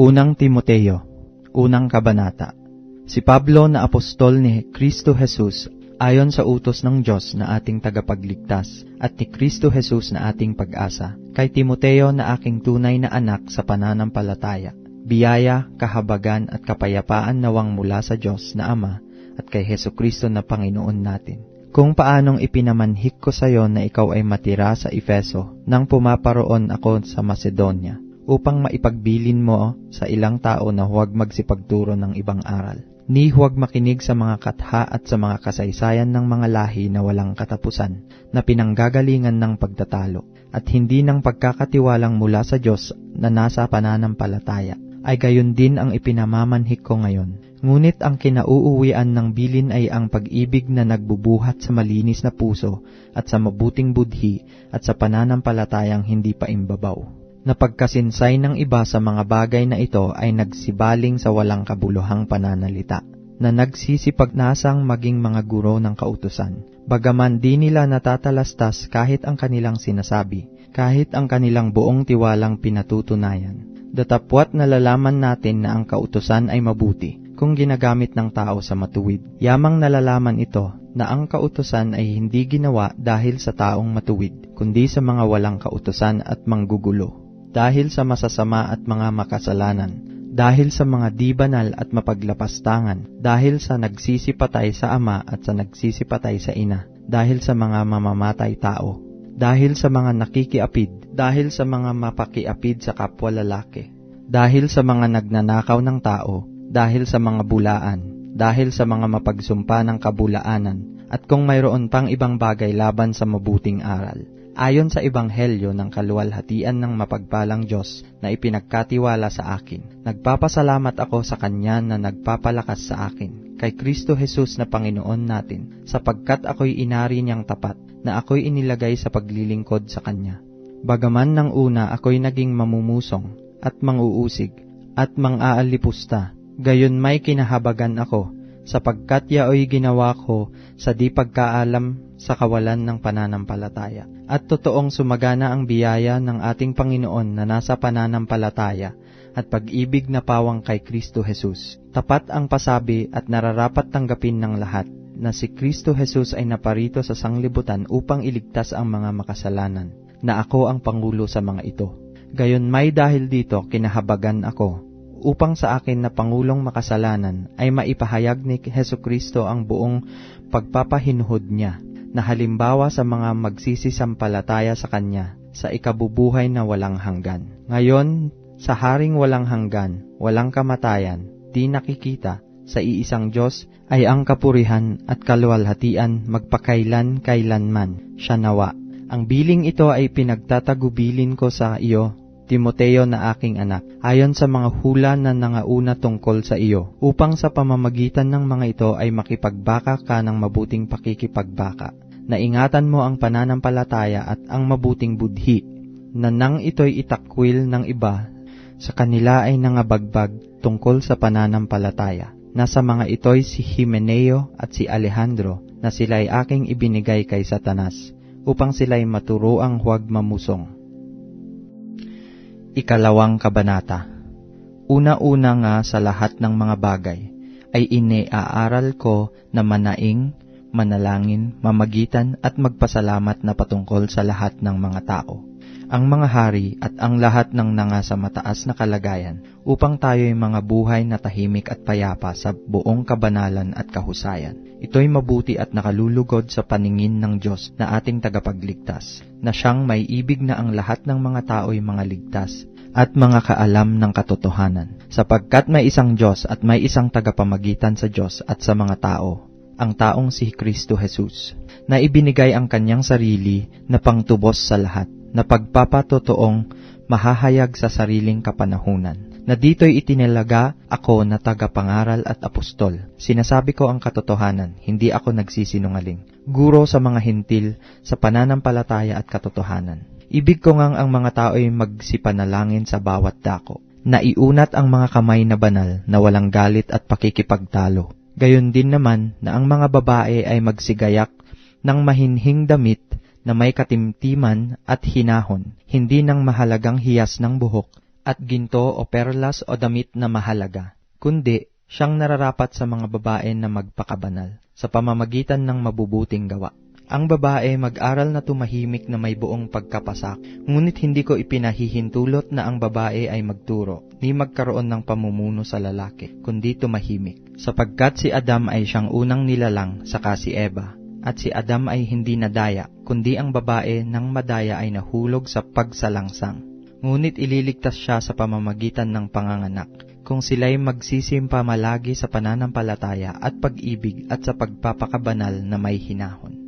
Unang Timoteo, Unang Kabanata Si Pablo na apostol ni Kristo Jesus ayon sa utos ng Diyos na ating tagapagligtas at ni Kristo Jesus na ating pag-asa, kay Timoteo na aking tunay na anak sa pananampalataya, biyaya, kahabagan at kapayapaan nawang mula sa Diyos na Ama at kay Heso Kristo na Panginoon natin. Kung paanong ipinamanhik ko sa iyo na ikaw ay matira sa Efeso nang pumaparoon ako sa Macedonia upang maipagbilin mo sa ilang tao na huwag magsipagturo ng ibang aral. Ni huwag makinig sa mga katha at sa mga kasaysayan ng mga lahi na walang katapusan, na pinanggagalingan ng pagtatalo, at hindi ng pagkakatiwalang mula sa Diyos na nasa pananampalataya, ay gayon din ang ipinamamanhik ko ngayon. Ngunit ang kinauuwian ng bilin ay ang pag-ibig na nagbubuhat sa malinis na puso at sa mabuting budhi at sa pananampalatayang hindi pa imbabaw. Na pagkasinsay ng iba sa mga bagay na ito ay nagsibaling sa walang kabuluhang pananalita, na nagsisipagnasang maging mga guro ng kautusan. Bagaman di nila natatalastas kahit ang kanilang sinasabi, kahit ang kanilang buong tiwalang pinatutunayan. Datapwat nalalaman natin na ang kautusan ay mabuti kung ginagamit ng tao sa matuwid. Yamang nalalaman ito na ang kautusan ay hindi ginawa dahil sa taong matuwid, kundi sa mga walang kautusan at manggugulo. Dahil sa masasama at mga makasalanan, dahil sa mga di banal at mapaglapastangan, dahil sa nagsisipatay sa ama at sa nagsisipatay sa ina, dahil sa mga mamamatay tao, dahil sa mga nakikiapid, dahil sa mga mapakiapid sa kapwa lalaki, dahil sa mga nagnanakaw ng tao, dahil sa mga bulaan, dahil sa mga mapagsumpa ng kabulaanan, at kung mayroon pang ibang bagay laban sa mabuting aral. Ayon sa Ebanghelyo ng kaluwalhatian ng mapagpalang Diyos na ipinagkatiwala sa akin, nagpapasalamat ako sa Kanya na nagpapalakas sa akin, kay Kristo Jesus na Panginoon natin, sapagkat ako'y inari niyang tapat, na ako'y inilagay sa paglilingkod sa Kanya. Bagaman ng una ako'y naging mamumusong, at manguusig, at mang-aalipusta, gayon may kinahabagan ako, sapagkat yaoy ginawa ko sa di pagkaalam sa kawalan ng pananampalataya. At totoong sumagana ang biyaya ng ating Panginoon na nasa pananampalataya at pag-ibig na pawang kay Kristo Jesus. Tapat ang pasabi at nararapat tanggapin ng lahat na si Kristo Jesus ay naparito sa sanglibutan upang iligtas ang mga makasalanan, na ako ang pangulo sa mga ito. Gayon may dahil dito kinahabagan ako upang sa akin na Pangulong makasalanan ay maipahayag ni Heso Kristo ang buong pagpapahinuhod niya na halimbawa sa mga magsisisampalataya sa Kanya sa ikabubuhay na walang hanggan. Ngayon, sa haring walang hanggan, walang kamatayan, di nakikita, sa iisang Diyos ay ang kapurihan at kalwalhatian magpakailan kailanman, siya nawa. Ang biling ito ay pinagtatagubilin ko sa iyo Timoteo na aking anak, ayon sa mga hula na nangauna tungkol sa iyo, upang sa pamamagitan ng mga ito ay makipagbaka ka ng mabuting pakikipagbaka, na ingatan mo ang pananampalataya at ang mabuting budhi, na nang ito'y itakwil ng iba, sa kanila ay nangabagbag tungkol sa pananampalataya. Nasa mga ito'y si Himeneo at si Alejandro, na sila'y aking ibinigay kay Satanas, upang sila'y maturoang huwag mamusong. Ikalawang Kabanata Una-una nga sa lahat ng mga bagay, ay iniaaral ko na manaing, manalangin, mamagitan at magpasalamat na patungkol sa lahat ng mga tao, ang mga hari at ang lahat ng nanga sa mataas na kalagayan, upang tayo'y mga buhay na tahimik at payapa sa buong kabanalan at kahusayan. Ito'y mabuti at nakalulugod sa paningin ng Diyos na ating tagapagligtas, na siyang may ibig na ang lahat ng mga tao'y mga ligtas at mga kaalam ng katotohanan, sapagkat may isang Diyos at may isang tagapamagitan sa Diyos at sa mga tao, ang taong si Kristo Jesus, na ibinigay ang kanyang sarili na pangtubos sa lahat, na pagpapatotoong mahahayag sa sariling kapanahunan na dito'y itinilaga ako na tagapangaral at apostol. Sinasabi ko ang katotohanan, hindi ako nagsisinungaling. Guro sa mga hintil sa pananampalataya at katotohanan. Ibig ko ngang ang mga tao'y magsipanalangin sa bawat dako. Naiunat ang mga kamay na banal na walang galit at pakikipagtalo. Gayon din naman na ang mga babae ay magsigayak ng mahinhing damit na may katimtiman at hinahon, hindi ng mahalagang hiyas ng buhok at ginto o perlas o damit na mahalaga, kundi siyang nararapat sa mga babae na magpakabanal sa pamamagitan ng mabubuting gawa. Ang babae mag-aral na tumahimik na may buong pagkapasak, ngunit hindi ko ipinahihintulot na ang babae ay magturo, ni magkaroon ng pamumuno sa lalaki, kundi tumahimik. Sapagkat si Adam ay siyang unang nilalang, saka si Eva, at si Adam ay hindi nadaya, kundi ang babae nang madaya ay nahulog sa pagsalangsang. Ngunit ililigtas siya sa pamamagitan ng panganganak, kung sila'y magsisimpa malagi sa pananampalataya at pag-ibig at sa pagpapakabanal na may hinahon.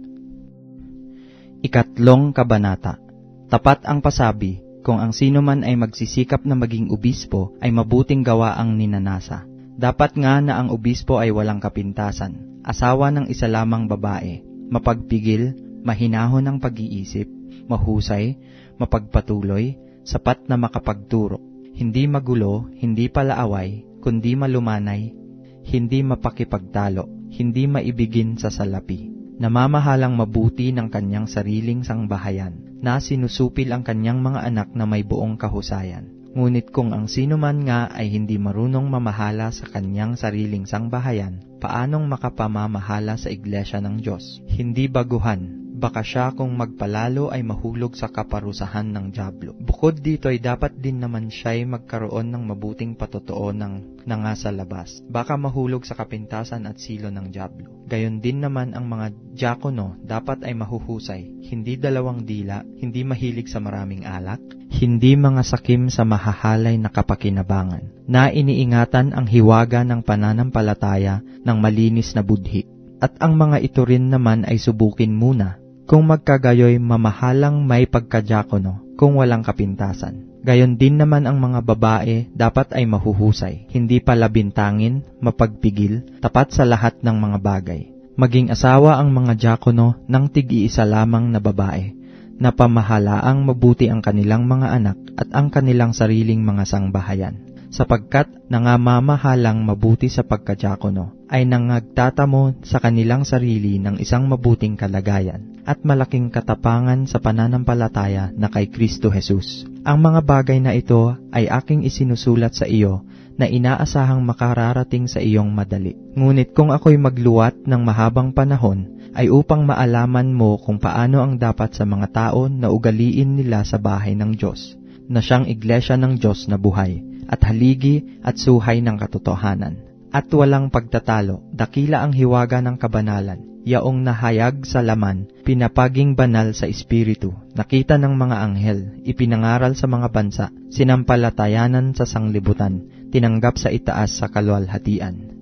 Ikatlong Kabanata. Tapat ang pasabi, kung ang sino man ay magsisikap na maging obispo ay mabuting gawa ang ninanasa. Dapat nga na ang obispo ay walang kapintasan, asawa ng isa lamang babae, mapagpigil, mahinahon ng pag-iisip, mahusay, mapagpatuloy, sapat na makapagturo, hindi magulo, hindi palaaway, kundi malumanay, hindi mapakipagtalo, hindi maibigin sa salapi namamahalang mabuti ng kanyang sariling sangbahayan, na sinusupil ang kanyang mga anak na may buong kahusayan. Ngunit kung ang sino man nga ay hindi marunong mamahala sa kanyang sariling sangbahayan, paanong makapamamahala sa iglesia ng Diyos? Hindi baguhan, baka siya kung magpalalo ay mahulog sa kaparusahan ng Diablo. Bukod dito ay dapat din naman siya ay magkaroon ng mabuting patotoo ng na nga sa labas. Baka mahulog sa kapintasan at silo ng Diablo. Gayon din naman ang mga diakono dapat ay mahuhusay, hindi dalawang dila, hindi mahilig sa maraming alak, hindi mga sakim sa mahahalay na kapakinabangan, na iniingatan ang hiwaga ng pananampalataya ng malinis na budhi. At ang mga ito rin naman ay subukin muna, kung magkagayoy mamahalang may pagkadyakono, kung walang kapintasan. Gayon din naman ang mga babae dapat ay mahuhusay, hindi palabintangin, mapagpigil, tapat sa lahat ng mga bagay. Maging asawa ang mga diakono ng tig-iisa lamang na babae, na pamahalaang mabuti ang kanilang mga anak at ang kanilang sariling mga sangbahayan sapagkat nangamamahalang mabuti sa pagkadyakono ay nangagtatamo sa kanilang sarili ng isang mabuting kalagayan at malaking katapangan sa pananampalataya na kay Kristo Jesus. Ang mga bagay na ito ay aking isinusulat sa iyo na inaasahang makararating sa iyong madali. Ngunit kung ako'y magluwat ng mahabang panahon, ay upang maalaman mo kung paano ang dapat sa mga tao na ugaliin nila sa bahay ng Diyos, na siyang iglesia ng Diyos na buhay, at haligi at suhay ng katotohanan. At walang pagtatalo, dakila ang hiwaga ng kabanalan, yaong nahayag sa laman, pinapaging banal sa espiritu, nakita ng mga anghel, ipinangaral sa mga bansa, sinampalatayanan sa sanglibutan, tinanggap sa itaas sa kalwalhatian.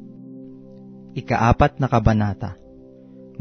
Ikaapat na kabanata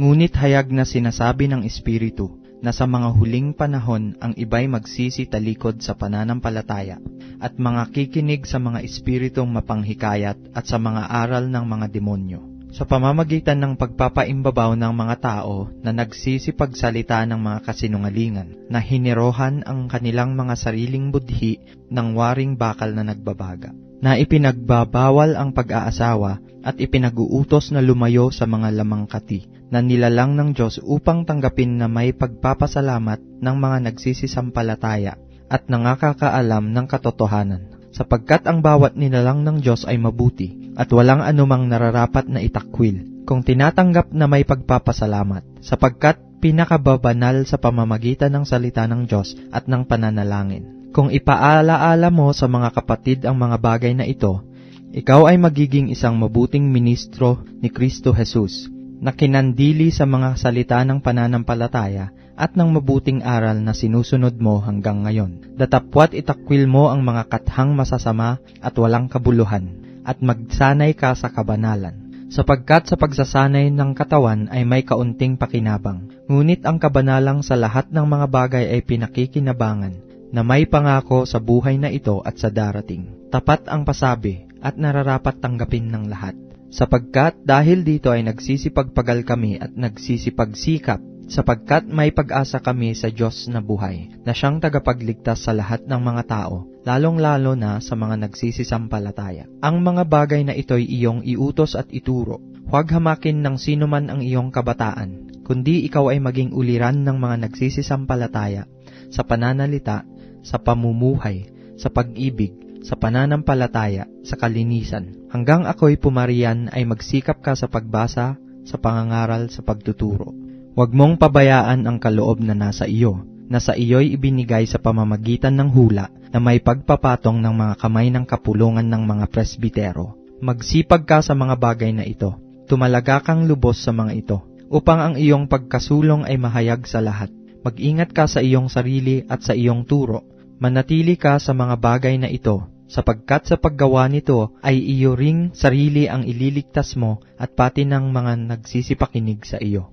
Ngunit hayag na sinasabi ng espiritu, na sa mga huling panahon ang iba'y magsisi talikod sa pananampalataya at mga kikinig sa mga espiritong mapanghikayat at sa mga aral ng mga demonyo. Sa pamamagitan ng pagpapaimbabaw ng mga tao na nagsisipagsalita ng mga kasinungalingan na hinirohan ang kanilang mga sariling budhi ng waring bakal na nagbabaga na ipinagbabawal ang pag-aasawa at ipinag-uutos na lumayo sa mga lamangkati na nilalang ng Diyos upang tanggapin na may pagpapasalamat ng mga nagsisisampalataya at nangakakaalam ng katotohanan. Sapagkat ang bawat nilalang ng Diyos ay mabuti at walang anumang nararapat na itakwil kung tinatanggap na may pagpapasalamat sapagkat pinakababanal sa pamamagitan ng salita ng Diyos at ng pananalangin. Kung ipaalaala mo sa mga kapatid ang mga bagay na ito, ikaw ay magiging isang mabuting ministro ni Kristo Jesus, na kinandili sa mga salita ng pananampalataya at ng mabuting aral na sinusunod mo hanggang ngayon. Datapwat itakwil mo ang mga kathang masasama at walang kabuluhan, at magsanay ka sa kabanalan. Sapagkat sa pagsasanay ng katawan ay may kaunting pakinabang, ngunit ang kabanalang sa lahat ng mga bagay ay pinakikinabangan, na may pangako sa buhay na ito at sa darating. Tapat ang pasabi at nararapat tanggapin ng lahat. Sapagkat dahil dito ay nagsisipagpagal kami at nagsisipagsikap, sapagkat may pag-asa kami sa Diyos na buhay, na siyang tagapagligtas sa lahat ng mga tao, lalong-lalo na sa mga nagsisisampalataya. Ang mga bagay na ito'y iyong iutos at ituro. Huwag hamakin ng sino man ang iyong kabataan, kundi ikaw ay maging uliran ng mga nagsisisampalataya sa pananalita, sa pamumuhay, sa pag-ibig, sa pananampalataya, sa kalinisan. Hanggang ako'y pumarian ay magsikap ka sa pagbasa, sa pangangaral, sa pagtuturo. Huwag mong pabayaan ang kaloob na nasa iyo, na sa iyo'y ibinigay sa pamamagitan ng hula na may pagpapatong ng mga kamay ng kapulungan ng mga presbitero. Magsipag ka sa mga bagay na ito. Tumalaga kang lubos sa mga ito, upang ang iyong pagkasulong ay mahayag sa lahat. Mag-ingat ka sa iyong sarili at sa iyong turo. Manatili ka sa mga bagay na ito, sapagkat sa paggawa nito ay iyo ring sarili ang ililigtas mo at pati ng mga nagsisipakinig sa iyo.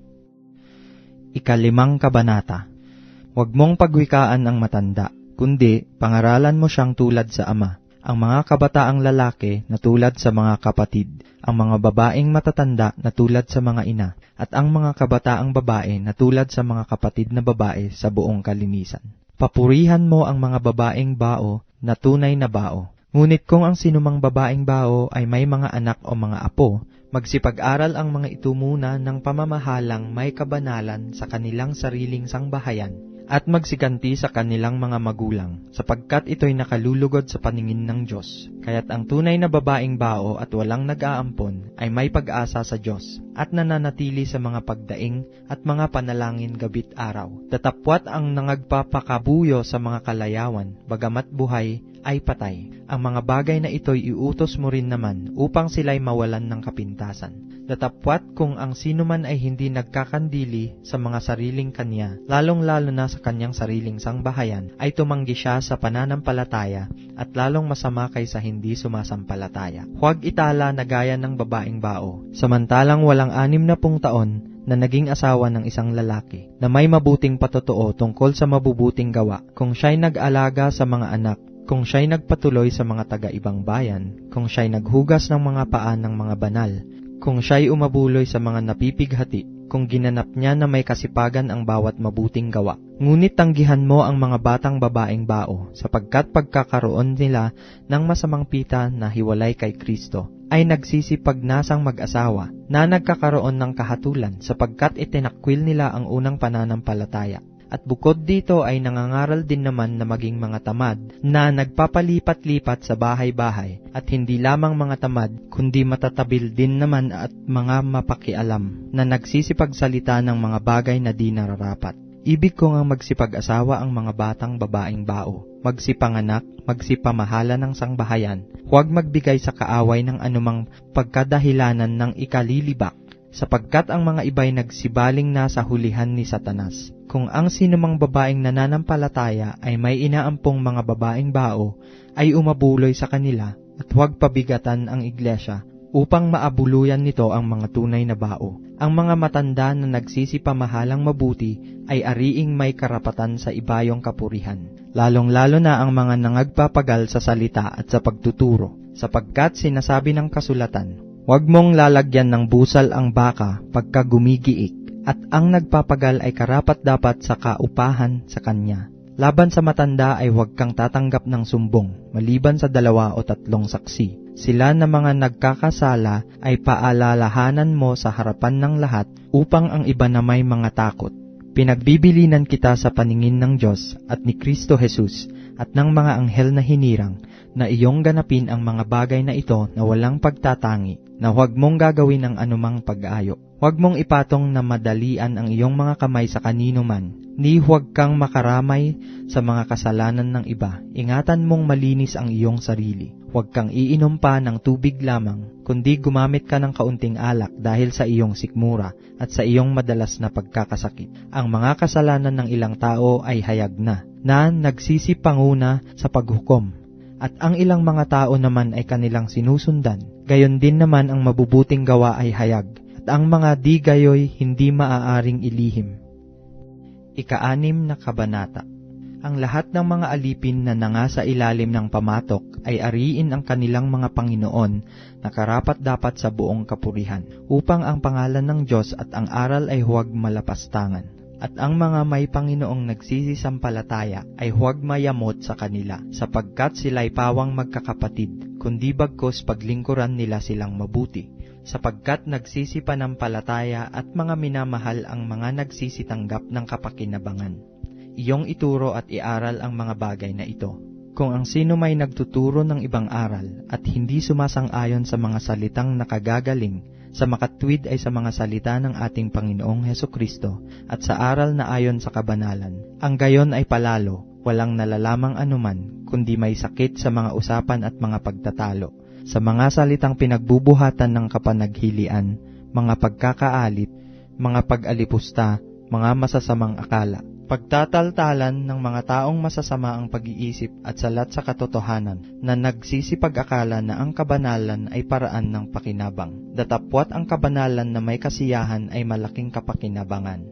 Ikalimang Kabanata Huwag mong pagwikaan ang matanda, kundi pangaralan mo siyang tulad sa ama. Ang mga kabataang lalaki na tulad sa mga kapatid, ang mga babaeng matatanda na tulad sa mga ina, at ang mga kabataang babae na tulad sa mga kapatid na babae sa buong kalinisan. Papurihan mo ang mga babaeng bao na tunay na bao. Ngunit kung ang sinumang babaeng bao ay may mga anak o mga apo, magsipag-aral ang mga ito muna ng pamamahalang may kabanalan sa kanilang sariling sangbahayan at magsiganti sa kanilang mga magulang, sapagkat ito'y nakalulugod sa paningin ng Diyos. Kaya't ang tunay na babaeng bao at walang nag-aampon ay may pag-asa sa Diyos at nananatili sa mga pagdaing at mga panalangin gabit araw. Tatapwat ang nangagpapakabuyo sa mga kalayawan, bagamat buhay ay patay. Ang mga bagay na ito'y iutos mo rin naman upang sila'y mawalan ng kapintasan. Datapwat kung ang sino man ay hindi nagkakandili sa mga sariling kanya, lalong-lalo na sa kanyang sariling sangbahayan, ay tumanggi siya sa pananampalataya at lalong masama kaysa hindi sumasampalataya. Huwag itala na gaya ng babaeng bao, samantalang walang anim na pung taon na naging asawa ng isang lalaki, na may mabuting patotoo tungkol sa mabubuting gawa, kung siya'y nag-alaga sa mga anak, kung siya'y nagpatuloy sa mga taga-ibang bayan, kung siya'y naghugas ng mga paan ng mga banal, kung siya'y umabuloy sa mga napipighati, kung ginanap niya na may kasipagan ang bawat mabuting gawa. Ngunit tanggihan mo ang mga batang babaeng bao, sapagkat pagkakaroon nila ng masamang pita na hiwalay kay Kristo, ay nagsisipagnasang mag-asawa na nagkakaroon ng kahatulan sapagkat itinakwil nila ang unang pananampalataya. At bukod dito ay nangangaral din naman na maging mga tamad na nagpapalipat-lipat sa bahay-bahay at hindi lamang mga tamad kundi matatabil din naman at mga mapakialam na nagsisipagsalita ng mga bagay na di nararapat. Ibig ko nga magsipag-asawa ang mga batang babaeng bao, magsipanganak, magsipamahala ng sangbahayan, huwag magbigay sa kaaway ng anumang pagkadahilanan ng ikalilibak, sapagkat ang mga iba'y nagsibaling na sa hulihan ni Satanas. Kung ang sinumang babaeng nananampalataya ay may inaampong mga babaeng bao, ay umabuloy sa kanila at huwag pabigatan ang iglesia upang maabuluyan nito ang mga tunay na bao. Ang mga matanda na nagsisipamahalang mabuti ay ariing may karapatan sa ibayong kapurihan, lalong-lalo na ang mga nangagpapagal sa salita at sa pagtuturo, sapagkat sinasabi ng kasulatan, Huwag mong lalagyan ng busal ang baka pagka gumigiik, at ang nagpapagal ay karapat dapat sa kaupahan sa kanya. Laban sa matanda ay huwag kang tatanggap ng sumbong, maliban sa dalawa o tatlong saksi. Sila na mga nagkakasala ay paalalahanan mo sa harapan ng lahat upang ang iba na may mga takot. Pinagbibilinan kita sa paningin ng Diyos at ni Kristo Jesus at ng mga anghel na hinirang na iyong ganapin ang mga bagay na ito na walang pagtatangi, na huwag mong gagawin ang anumang pag-ayo. Huwag mong ipatong na madalian ang iyong mga kamay sa kanino man, ni huwag kang makaramay sa mga kasalanan ng iba. Ingatan mong malinis ang iyong sarili. Huwag kang iinom pa ng tubig lamang, kundi gumamit ka ng kaunting alak dahil sa iyong sikmura at sa iyong madalas na pagkakasakit. Ang mga kasalanan ng ilang tao ay hayag na, na nagsisipanguna sa paghukom at ang ilang mga tao naman ay kanilang sinusundan. Gayon din naman ang mabubuting gawa ay hayag, at ang mga di gayoy hindi maaaring ilihim. Ikaanim na kabanata. Ang lahat ng mga alipin na nanga sa ilalim ng pamatok ay ariin ang kanilang mga Panginoon na karapat dapat sa buong kapurihan, upang ang pangalan ng Diyos at ang aral ay huwag malapastangan. At ang mga may Panginoong nagsisisampalataya ay huwag mayamot sa kanila, sapagkat sila'y pawang magkakapatid, kundi bagkos paglingkuran nila silang mabuti, sapagkat nagsisipanampalataya at mga minamahal ang mga nagsisitanggap ng kapakinabangan. Iyong ituro at iaral ang mga bagay na ito. Kung ang sino may nagtuturo ng ibang aral at hindi sumasang-ayon sa mga salitang nakagagaling, sa makatwid ay sa mga salita ng ating Panginoong Heso Kristo at sa aral na ayon sa kabanalan. Ang gayon ay palalo, walang nalalamang anuman, kundi may sakit sa mga usapan at mga pagtatalo, sa mga salitang pinagbubuhatan ng kapanaghilian, mga pagkakaalit, mga pag-alipusta, mga masasamang akala, pagtataltalan ng mga taong masasama ang pag-iisip at salat sa katotohanan na nagsisipag-akala na ang kabanalan ay paraan ng pakinabang. Datapwat ang kabanalan na may kasiyahan ay malaking kapakinabangan.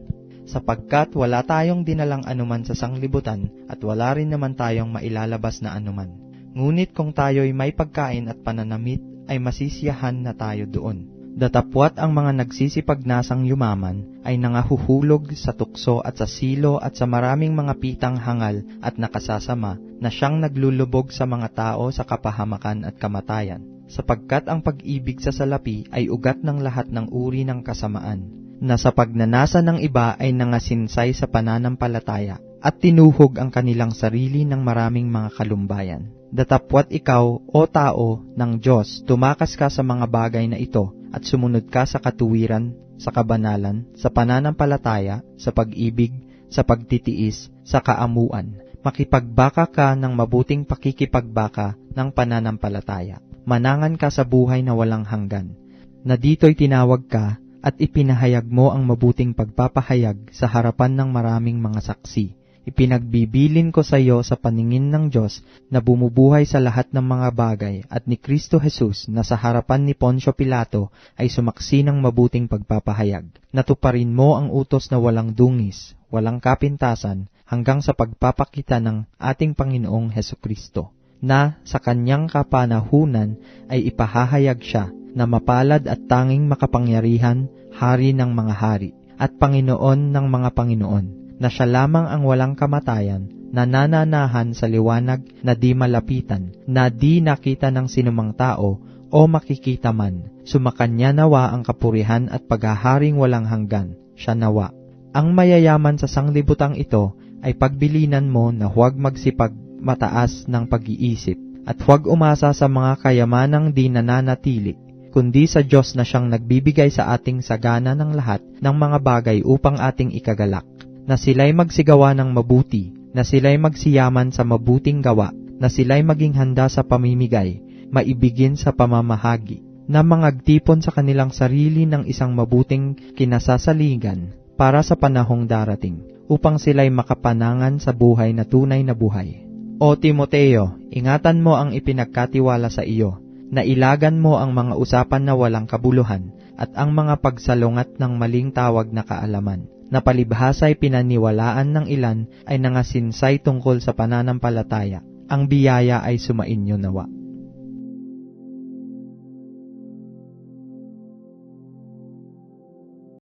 Sapagkat wala tayong dinalang anuman sa sanglibutan at wala rin naman tayong mailalabas na anuman. Ngunit kung tayo'y may pagkain at pananamit, ay masisiyahan na tayo doon. Datapwat ang mga nagsisipagnasang yumaman ay nangahuhulog sa tukso at sa silo at sa maraming mga pitang hangal at nakasasama na siyang naglulubog sa mga tao sa kapahamakan at kamatayan. Sapagkat ang pag-ibig sa salapi ay ugat ng lahat ng uri ng kasamaan, na sa pagnanasa ng iba ay nangasinsay sa pananampalataya at tinuhog ang kanilang sarili ng maraming mga kalumbayan. Datapwat ikaw, o tao, ng Diyos, tumakas ka sa mga bagay na ito at sumunod ka sa katuwiran, sa kabanalan, sa pananampalataya, sa pag-ibig, sa pagtitiis, sa kaamuan. Makipagbaka ka ng mabuting pakikipagbaka ng pananampalataya. Manangan ka sa buhay na walang hanggan. Na dito'y tinawag ka at ipinahayag mo ang mabuting pagpapahayag sa harapan ng maraming mga saksi. Ipinagbibilin ko sa iyo sa paningin ng Diyos na bumubuhay sa lahat ng mga bagay at ni Kristo Jesus na sa harapan ni Poncio Pilato ay sumaksi ng mabuting pagpapahayag. Natuparin mo ang utos na walang dungis, walang kapintasan, hanggang sa pagpapakita ng ating Panginoong Heso Kristo, na sa kanyang kapanahunan ay ipahahayag siya na mapalad at tanging makapangyarihan, hari ng mga hari, at Panginoon ng mga Panginoon na siya lamang ang walang kamatayan, na nananahan sa liwanag na di malapitan, na di nakita ng sinumang tao o makikita man. Sumakanya nawa ang kapurihan at paghaharing walang hanggan, siya nawa. Ang mayayaman sa sanglibutang ito ay pagbilinan mo na huwag magsipag mataas ng pag-iisip at huwag umasa sa mga kayamanang di nananatili, kundi sa Diyos na siyang nagbibigay sa ating sagana ng lahat ng mga bagay upang ating ikagalak na sila'y magsigawa ng mabuti, na sila'y magsiyaman sa mabuting gawa, na sila'y maging handa sa pamimigay, maibigin sa pamamahagi, na mangagtipon sa kanilang sarili ng isang mabuting kinasasaligan para sa panahong darating, upang sila'y makapanangan sa buhay na tunay na buhay. O Timoteo, ingatan mo ang ipinagkatiwala sa iyo, na ilagan mo ang mga usapan na walang kabuluhan, at ang mga pagsalungat ng maling tawag na kaalaman na palibhasa'y pinaniwalaan ng ilan ay nangasinsay tungkol sa pananampalataya. Ang biyaya ay sumainyo nawa.